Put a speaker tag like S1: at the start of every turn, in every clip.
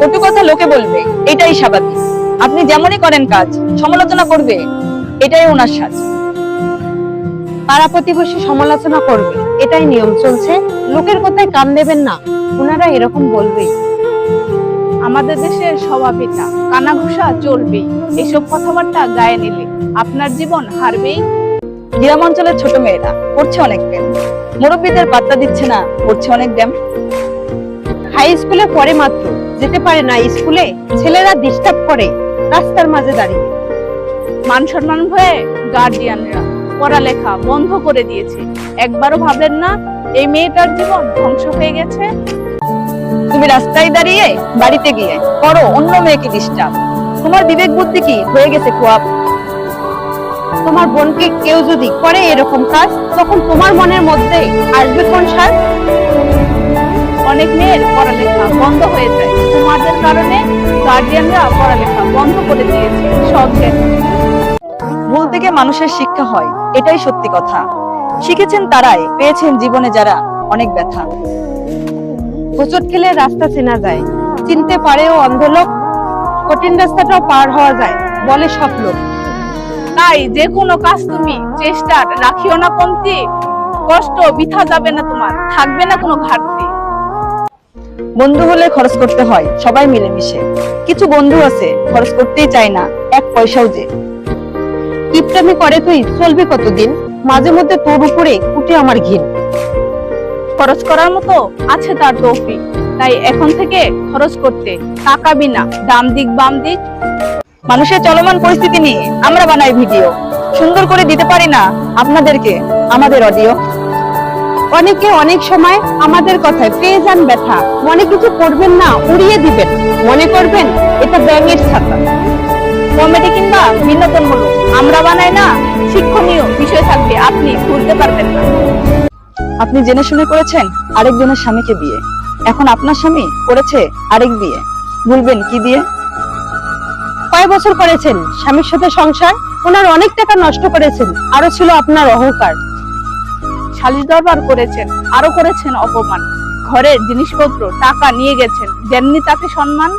S1: কটু কথা লোকে বলবে, এটাই স্বাভাবিক। আপনি যেমনই করেন কাজ, সমালোচনা করবে, এটাই ওনার সাজ।
S2: পাড়া প্রতিবেশী সমালোচনা করবে, এটাই নিয়ম চলছে। লোকের কথায় কান দেবেন না, ওনারা এরকম বলবেই
S3: আমাদের দেশের স্বভাব এটা কানাঘুষা চলবেই। এসব কথাবার্তা গায়ে নিলে আপনার জীবন হারবেই।
S1: গ্রাম অঞ্চলের ছোট মেয়েরা করছে অনেক প্রেম। মুরব্বীদের পাত্তা দিচ্ছে না করছে অনেক ড্যাম
S2: হাই স্কুলে পড়ে মাত্র যেতে পারে না স্কুলে, ছেলেরা ডিস্টার্ব করে, রাস্তার মাঝে দাঁড়িয়ে।
S3: মান সম্মান ভয়ে গার্ডিয়ানরা পড়ালেখা বন্ধ করে দিয়েছে। একবারও ভাবেন না, এই মেয়েটার জীবন ধ্বংস হয়ে গেছে?
S1: তুমি রাস্তায় দাঁড়িয়ে বাড়িতে গিয়ে করো, অন্য মেয়েকে ডিস্টার্ব তোমার বিবেক বুদ্ধি কি? হয়ে গেছে কোয়াপ
S2: তোমার বোনকে কেউ যদি করে এরকম কাজ, তখন তোমার মনের মধ্যে আসবে কোন সার?
S3: অনেক মেয়ের পড়ালেখা বন্ধ হয়ে যায়। তোমাদের কারণে গার্ডিয়ানরা পড়ালেখা বন্ধ করে দিয়েছে শখে
S1: ভুল থেকে মানুষের শিক্ষা হয়, এটাই সত্যি কথা। শিখেছেন তারাই, পেয়েছেন জীবনে যারা অনেক ব্যথা।
S2: হোঁচট খেলে রাস্তা চেনা যায়, চিনতে পারেও অন্ধলোক কঠিন রাস্তাটাও পার হওয়া যায়, বলে সব লোক।
S3: তাই যে কোনো কাজ তুমি চেষ্টা রাখিও না কমতি, কষ্ট বৃথা যাবে না তোমার, থাকবে না কোনো ঘাটতি।
S1: বন্ধু হলে খরচ করতে হয়, সবাই মিলেমিশে। কিছু বন্ধু আছে, খরচ করতেই চায় না, এক পয়সাও যে।
S2: কিপটামি করে তুই, চলবি কতদিন? মাঝে মধ্যে তোর উপরে উঠে আমার ঘিন।
S3: খরচ করার মতো আছে তার তৌফিক, তাই এখন থেকে খরচ করতে তাকাবি না ডাম দিক, বাম দিক।
S1: মানুষের চলমান পরিস্থিতি নিয়ে আমরা বানাই ভিডিও। সুন্দর করে দিতে পারি না আপনাদেরকে, আমাদের অডিও
S2: অনেকে অনেক সময় আমাদের কথায় পেয়ে যান ব্যথা। মনে কিছু করবেন না, উড়িয়ে দিবেন। মনে করবেন এটা ব্যাঙের ছাতা।
S3: কমেডি কিংবা বিনোদনমূলক আমরা বানাই না, শিক্ষণীয় বিষয় থাকবে, আপনি ভুলতে পারবেন না।
S1: আপনি জেনে শুনে করেছেন আরেকজনের স্বামীকে বিয়ে। এখন আপনার স্বামী করেছে আরেক বিয়ে। ভুলবেন কি দিয়ে?
S2: কয় বছর করেছেন? স্বামীর সাথে সংসার? ওনার অনেক টাকা নষ্ট করেছেন। আরও ছিল আপনার অহংকার।
S3: সালিশ দরবার করেছেন আরও করেছেন অপমান। ঘরের জিনিসপত্র টাকা নিয়ে গেছেন যেমনি তাকে সম্মান।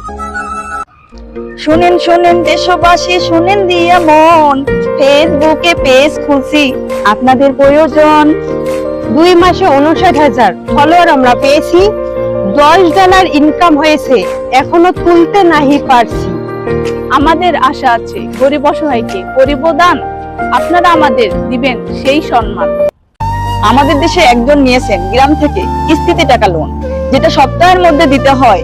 S1: শুনেন শুনেন দেশবাসী শুনেন দিয়া মন। ফেসবুকে পেজ খুলছি আপনাদের প্রয়োজন।
S2: দুই মাসে উনষাট হাজার ফলোয়ার আমরা পেয়েছি। দশ ডলার ইনকাম হয়েছে এখনও তুলতে নাহি পারছি।
S3: আমাদের আশা আছে গরিব অসহায়কে করিব দান আপনারা আমাদের দিবেন সেই সম্মান।
S1: আমাদের দেশে একজন নিয়েছেন গ্রাম থেকে কিস্তিতে টাকা লোন যেটা সপ্তাহের মধ্যে দিতে হয়।